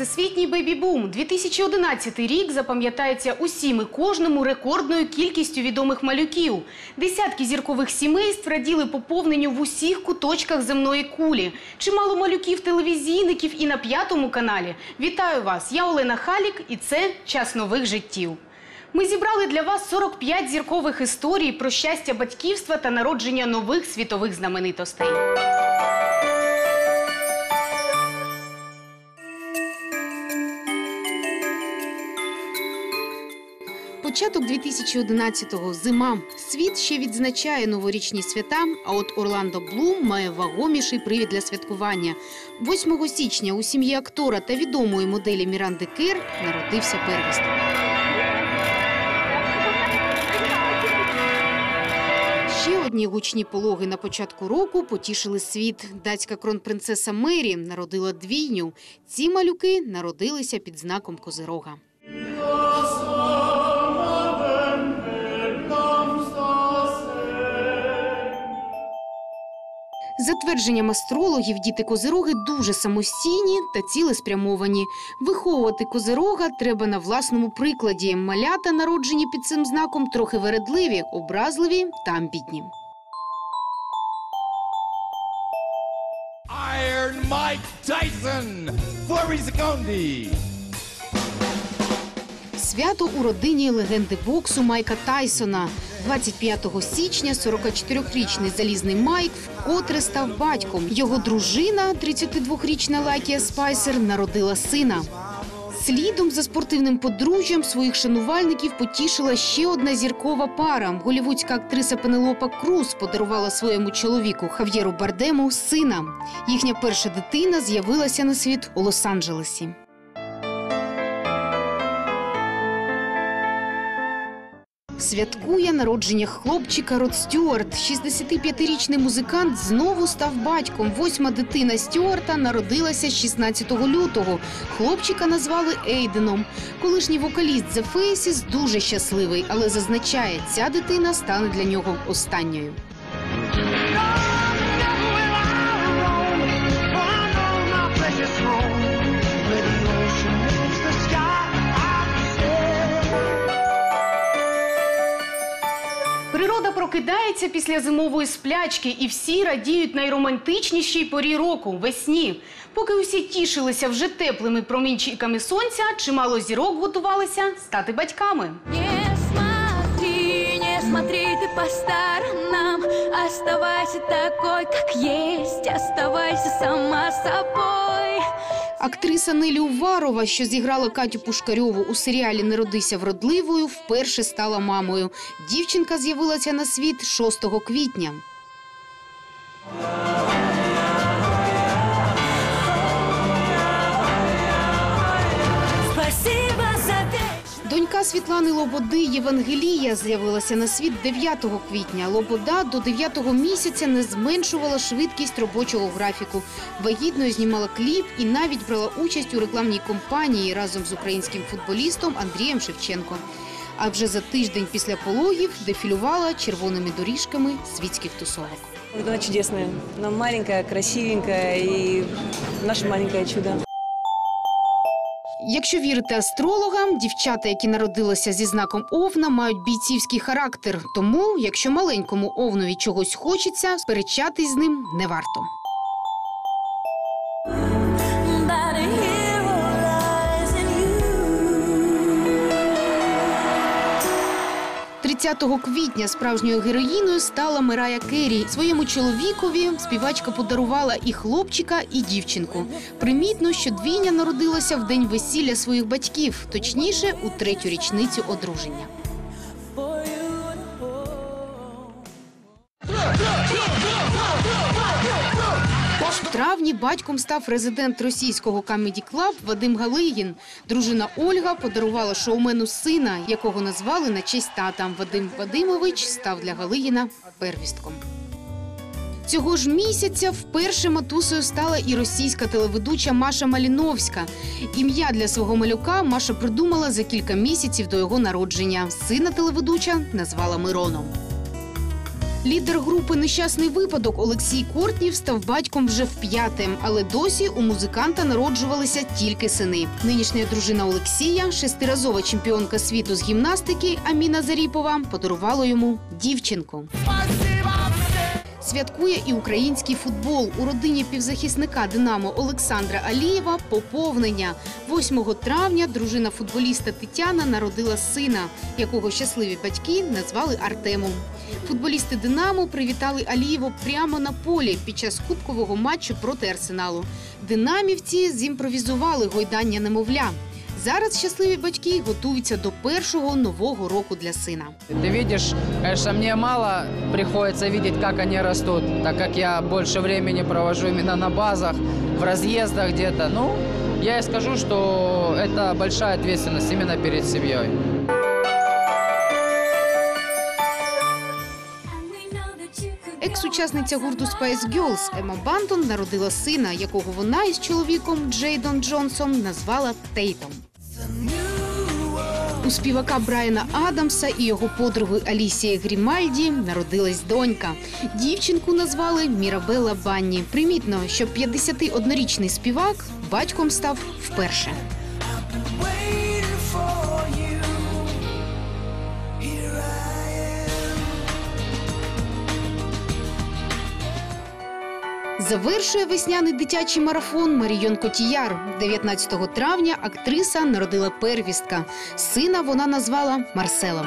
Освітній бейбі-бум 2011 рік запам'ятається усім і кожному рекордною кількістю відомих малюків. Десятки зіркових сімейств раділи поповненню в усіх куточках земної кулі. Чимало малюків телевізійників і на п'ятому каналі. Вітаю вас! Я Олена Халік, і це час нових життів. Ми зібрали для вас 45 зіркових історій про щастя батьківства та народження нових світових знаменитостей. Початок 2011-го – зима. Світ ще відзначає новорічні свята, а от Орландо Блум має вагоміший привід для святкування. 8 січня у сім'ї актора та відомої моделі Міранди Кер народився первісток. Ще одні гучні пологи на початку року потішили світ. Датська кронпринцеса Мері народила двійню. Ці малюки народилися під знаком Козирога. За твердженням астрологів, діти козироги дуже самостійні та цілеспрямовані. Виховувати козирога треба на власному прикладі. Малята, народжені під цим знаком, трохи вередливі, образливі та амбітні. Iron Mike Tyson, Flurry Secondi. Свято у родині легенди боксу Майка Тайсона. 25 січня 44-річний залізний Майк вкотре став батьком. Його дружина, 32-річна Лакія Спайсер, народила сина. Слідом за спортивним подружжям своїх шанувальників потішила ще одна зіркова пара. Голівудська актриса Пенелопа Круз подарувала своєму чоловіку Хав'єру Бардему сина. Їхня перша дитина з'явилася на світ у Лос-Анджелесі. Святкує народження хлопчика Род Стюарт. 65-річний музикант знову став батьком. Восьма дитина Стюарта народилася 16 лютого. Хлопчика назвали Ейденом. Колишній вокаліст The Faces дуже щасливий, але зазначає, ця дитина стане для нього останньою. Природа прокидається після зимової сплячки, і всі радіють найромантичнішій порі року весні. Поки усі тішилися вже теплими промінчиками сонця, чимало зірок готувалися стати батьками. Не смотри, не смотри ты по сторонам Оставайся такой, как есть Оставайся сама собой Актриса Нелі Уварова, що зіграла Катю Пушкарьову у серіалі Не родися вродливою, вперше стала мамою. Дівчинка з'явилася на світ 6 квітня. Донька Світлани Лободи Євангелія з'явилася на світ 9 квітня. Лобода до 9 місяця не зменшувала швидкість робочого графіку. Вагітною знімала кліп і навіть брала участь у рекламній кампанії разом з українським футболістом Андрієм Шевченко. А вже за тиждень після пологів дефілювала червоними доріжками світських тусовок. Вот Она чудесная. Она маленькая, красивенькая и наше маленькое чудо. Якщо вірити астрологам, дівчата, які народилися зі знаком овна, мають бійцівський характер. Тому, якщо маленькому овнові чогось хочеться, сперечатись з ним не варто. 30 квітня справжньою героїною стала Мирая Керрі. Своєму чоловікові співачка подарувала і хлопчика, і дівчинку. Примітно, що двійня народилася в день весілля своїх батьків, точніше, у третю річницю одруження. Травні батьком став резидент російського Comedy Club Вадим Галигін. Дружина Ольга подарувала шоумену сина, якого назвали на честь тата. Вадим Вадимович став для Галигіна первістком. Цього ж місяця вперше матусею стала і російська телеведуча Маша Маліновська. Ім'я для свого малюка Маша придумала за кілька місяців до його народження. Сина телеведуча назвала Мироном. Лідер групи Нещасний випадок Олексій Кортнів став батьком вже вп'яте, але досі у музиканта народжувалися тільки сини. Нинішня дружина Олексія, шестиразова чемпіонка світу з гімнастики Аміна Заріпова, подарувала йому дівчинку. Святкує і український футбол. У родині півзахисника Динамо Олександра Алієва поповнення. 8 травня дружина футболіста Тетяна народила сина, якого щасливі батьки назвали Артемом. Футболісти Динамо привітали Алієво прямо на полі під час кубкового матчу проти Арсеналу. Динамівці зімпровізували гойдання немовля. Зараз щасливі батьки готуються до першого нового року для сина. Ты видишь, конечно, мне мало приходится видеть, как они растут, так как я больше времени провожу именно на базах, в разъездах где-то. Ну, я и скажу, что это большая ответственность именно перед семьей. And we know that you could Екс-учасниця гурту Spice Girls Ема Бантон народила сина, якого вона із чоловіком Джейдон Джонсом назвала Тейтом. У співака Брайана Адамса і його подруги Алісії Грімальді народилась донька. Дівчинку назвали Мірабелла Банні. Примітно, що 51-річний співак батьком став вперше. Завершує весняний дитячий марафон Марійон Котіяр. 19 травня актриса народила первістка. Сина вона назвала Марселом.